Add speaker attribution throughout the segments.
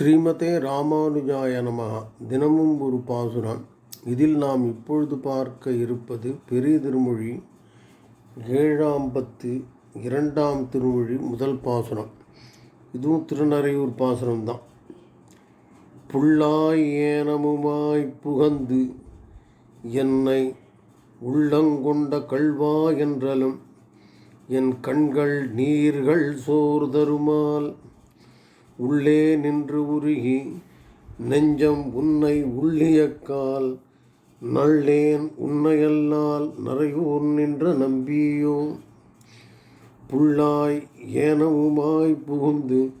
Speaker 1: ஸ்ரீமதே ராமானுஜாய நமஹ. தினமும் ஒரு பாசுரம். இதில் நாம் இப்பொழுது பார்க்க இருப்பது பெரிய திருமொழி ஏழாம் பத்து இரண்டாம் திருமொழி முதல் பாசுரம். இதுவும் திருநறையூர் பாசுரம் தான் புல்லாய் ஏனமுமாய் புகந்து என்னை உள்ளங்கொண்ட கல்வா என்றலும் என் கண்கள் நீர்கள் சோர்தருமால் உள்ளே நின்று உருகி நெஞ்சம் உன்னை உள்ளியக்கால் நள்ளேன் உன்னையல்லால் நிறையூர் நின்ற நம்பியோ? புல்லாய் ஏனவுமாய் புகுந்து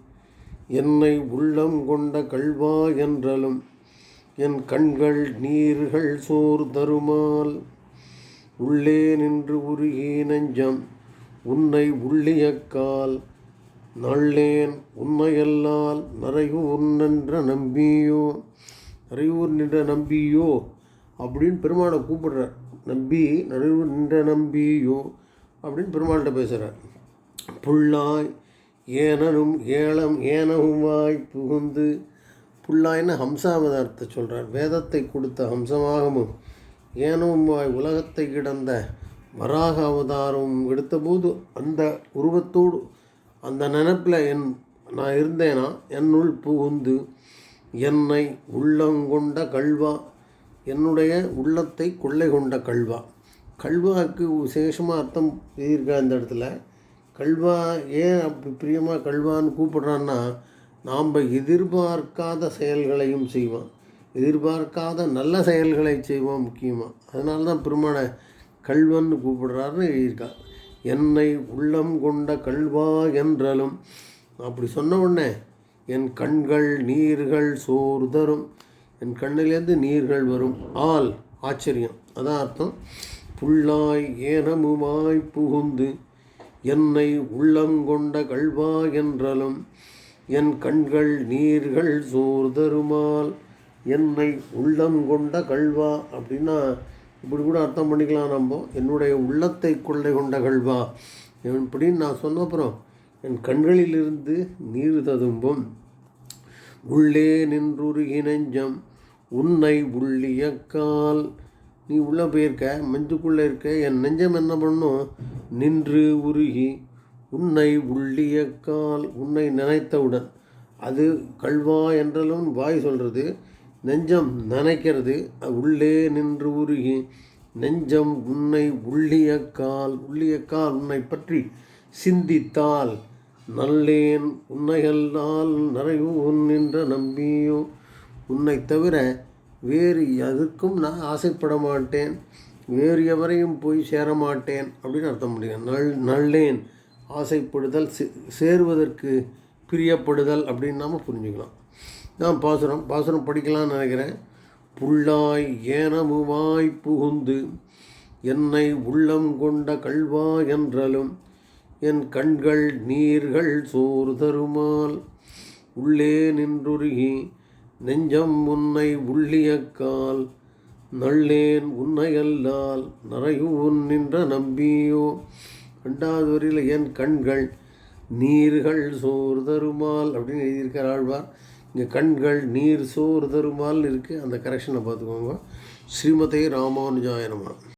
Speaker 1: என்னை உள்ளம் கொண்ட கள்வா என்றலும் என் கண்கள் நீர்கள் சோர் தருமால் உள்ளே நின்று உருகி நெஞ்சம் உன்னை உள்ளியக்கால் நள்ளேன் உண்மையல்லால் நரையூர் நின்ற நம்பியோ நரையூர் நின்ற நம்பியோ அப்படின்னு பெருமாளை கூப்பிடுறார் நம்பி நரையூர் நின்ற நம்பியோ அப்படின்னு பெருமாள்கிட்ட பேசுகிறார் புல்லாய் ஏனனும் ஏலம் ஏனவுமாய் புகுந்து புல்லாயின்னு ஹம்சாவதாரத்தை சொல்கிறார் வேதத்தை கொடுத்த ஹம்சமாகவும் ஏனவுமாய் உலகத்தை கிடந்த வராக அவதாரம் எடுத்தபோது அந்த உருவத்தோடு அந்த நினப்பில் என் நான் இருந்தேனா என்னுள் புகுந்து என்னை உள்ளங்கொண்ட கல்வா என்னுடைய உள்ளத்தை கொள்ளை கொண்ட கல்வா. கல்வாவுக்கு விசேஷமாக அர்த்தம் எழுதியிருக்கா இந்த இடத்துல? கல்வா ஏன் அப்படி பிரியமாக கல்வான்னு கூப்பிடுறான்னா நாம் எதிர்பார்க்காத செயல்களையும் செய்வான் எதிர்பார்க்காத நல்ல செயல்களை செய்வோம் முக்கியமாக அதனால தான் பெருமான கல்வன்னு கூப்பிடுறாருன்னு எழுதியிருக்கா. என்னை உள்ளம் கொண்ட கல்வா என்றலும். அப்படி சொன்ன உடனே என் கண்கள் நீர்கள் சோறு தரும். என் கண்ணிலேருந்து நீர்கள் வரும். ஆள் ஆச்சரியம். அதான் அர்த்தம். புல்லாய் ஏனமுமாய் புகுந்து என்னை உள்ளங்கொண்ட கல்வா என்றலும். என் கண்கள் நீர்கள் சோர் தருமால் என்னை உள்ளம் கொண்ட கல்வா அப்படின்னா இப்படி கூட அர்த்தம் பண்ணிக்கலாம் நம்ம. என்னுடைய உள்ளத்தை கொள்ளை கொண்ட கல்வா. இப்படின்னு நான் சொன்ன அப்புறம் என் கண்களிலிருந்து நீர் ததும்பும். உள்ளே நின்றுருகி நெஞ்சம் உன்னை உள்ளியக்கால். நீ உள்ளே போயிருக்க மஞ்சுக்குள்ளே இருக்க. என் நெஞ்சம் என்ன பண்ணும்? நின்று உருகி. உன்னை உள்ளியக்கால். உன்னை நினைத்தவுடன். அது கல்வா என்றாலும் வாய் சொல்கிறது நெஞ்சம் நனைக்கிறது உள்ளே நின்று உருகி நெஞ்சம் உன்னை உள்ளியக்கால் உள்ளியக்கால் உன்னை பற்றி சிந்தித்தால் நல்லேன் உன்னையல்லால் நிறையூன் நின்ற நம்பியோ. உன்னை தவிர வேறு எதுக்கும் நான் ஆசைப்பட மாட்டேன். வேறு எவரையும் போய் சேர மாட்டேன் அப்படின்னு அர்த்தம் முடியும் நல் நல்லேன் ஆசைப்படுதல் சேருவதற்கு பிரியப்படுதல் அப்படின்னு நாம் புரிஞ்சுக்கலாம். நான் பாசுரம் பாசுரம் படிக்கலாம்னு நினைக்கிறேன். புல்லாய் ஏனமுமாய் புகுந்து என்னை உள்ளம் கொண்ட கல்வா என்றலும் என் கண்கள் நீர்கள் சோறு தருமால் உள்ளே நின்றுருகி நெஞ்சம் உன்னை உள்ளியக்கால் நள்ளேன் உன்னையல்லால் நரையூன் நின்ற நம்பியோ. ரெண்டாவது வரையில் என் கண்கள் நீர்கள் சோறு தருமால் அப்படின்னு எழுதியிருக்கார் ஆழ்வார். இங்கே கண்கள் நீர் சோறு தருமால் இருக்குது அந்த கரெக்ஷனை பார்த்துக்கோங்க. ஸ்ரீமதே ராமானுஜாயனமா